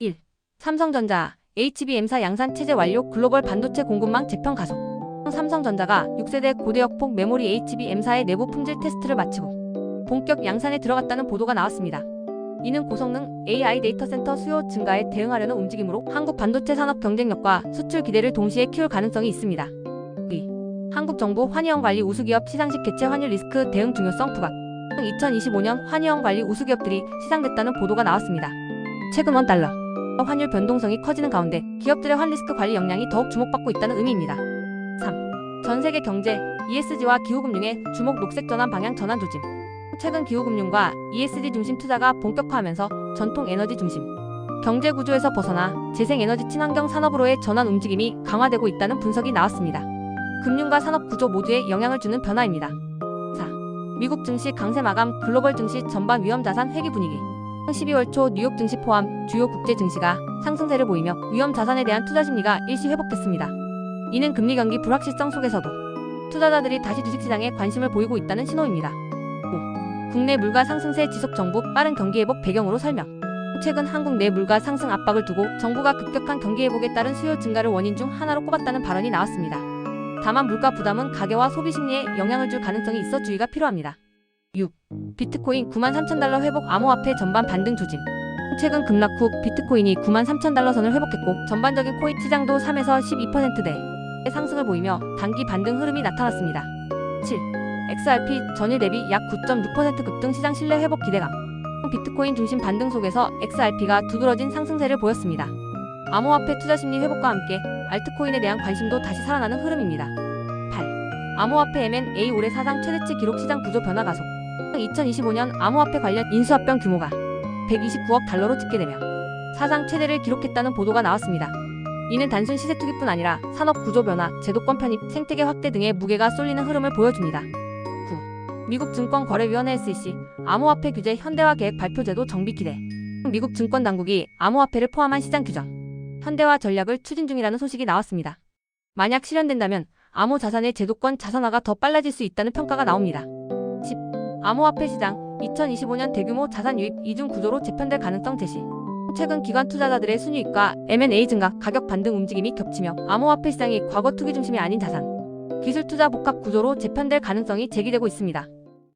1. 삼성전자 HBM사 양산 체제 완료 글로벌 반도체 공급망 재편 가속 삼성전자가 6세대 고대역폭 메모리 HBM사의 내부 품질 테스트를 마치고 본격 양산에 들어갔다는 보도가 나왔습니다. 이는 고성능 AI 데이터 센터 수요 증가에 대응하려는 움직임으로 한국 반도체 산업 경쟁력과 수출 기대를 동시에 키울 가능성이 있습니다. 2. 한국 정부 환희영 관리 우수기업 시상식 개최 환율 리스크 대응 중요성 부각 2025년 환희영 관리 우수기업들이 시상됐다는 보도가 나왔습니다. 최근 원 달러 환율 변동성이 커지는 가운데 기업들의 환리스크 관리 역량이 더욱 주목받고 있다는 의미입니다. 3. 전 세계 경제, ESG와 기후금융의 주목 녹색 전환 방향 전환 조짐. 최근 기후금융과 ESG 중심 투자가 본격화하면서 전통 에너지 중심 경제 구조에서 벗어나 재생에너지 친환경 산업으로의 전환 움직임이 강화되고 있다는 분석이 나왔습니다. 금융과 산업 구조 모두에 영향을 주는 변화입니다. 4. 미국 증시 강세 마감 글로벌 증시 전반 위험 자산 회귀 분위기 12월 초 뉴욕 증시 포함 주요 국제 증시가 상승세를 보이며 위험 자산에 대한 투자 심리가 일시 회복됐습니다. 이는 금리 경기 불확실성 속에서도 투자자들이 다시 주식시장에 관심을 보이고 있다는 신호입니다. 5. 국내 물가 상승세 지속 정부 빠른 경기 회복 배경으로 설명. 최근 한국 내 물가 상승 압박을 두고 정부가 급격한 경기 회복에 따른 수요 증가를 원인 중 하나로 꼽았다는 발언이 나왔습니다. 다만 물가 부담은 가계와 소비 심리에 영향을 줄 가능성이 있어 주의가 필요합니다. 6. 비트코인 9만 3천 달러 회복 암호화폐 전반 반등 조짐. 최근 급락 후 비트코인이 9만 3천 달러 선을 회복했고 전반적인 코인 시장도 3에서 12%대 상승을 보이며 단기 반등 흐름이 나타났습니다. 7. XRP 전일 대비 약 9.6% 급등 시장 신뢰 회복 기대감. 비트코인 중심 반등 속에서 XRP가 두드러진 상승세를 보였습니다. 암호화폐 투자 심리 회복과 함께 알트코인에 대한 관심도 다시 살아나는 흐름입니다. 8. 암호화폐 M&A 올해 사상 최대치 기록 시장 구조 변화 가속. 2025년 암호화폐 관련 인수합병 규모가 129억 달러로 집계되며 사상 최대를 기록했다는 보도가 나왔습니다. 이는 단순 시세 투기뿐 아니라 산업 구조 변화, 제도권 편입, 생태계 확대 등의 무게가 쏠리는 흐름을 보여줍니다. 9. 미국 증권거래위원회 SEC 암호화폐 규제 현대화 계획 발표제도 정비 기대. 미국 증권 당국이 암호화폐를 포함한 시장 규정, 현대화 전략을 추진 중이라는 소식이 나왔습니다. 만약 실현된다면 암호 자산의 제도권 자산화가 더 빨라질 수 있다는 평가가 나옵니다. 10. 암호화폐 시장 2025년 대규모 자산 유입 이중 구조로 재편될 가능성 제시. 최근 기관 투자자들의 순이익과 M&A 증가, 가격 반등 움직임이 겹치며 암호화폐 시장이 과거 투기 중심이 아닌 자산, 기술 투자 복합 구조로 재편될 가능성이 제기되고 있습니다.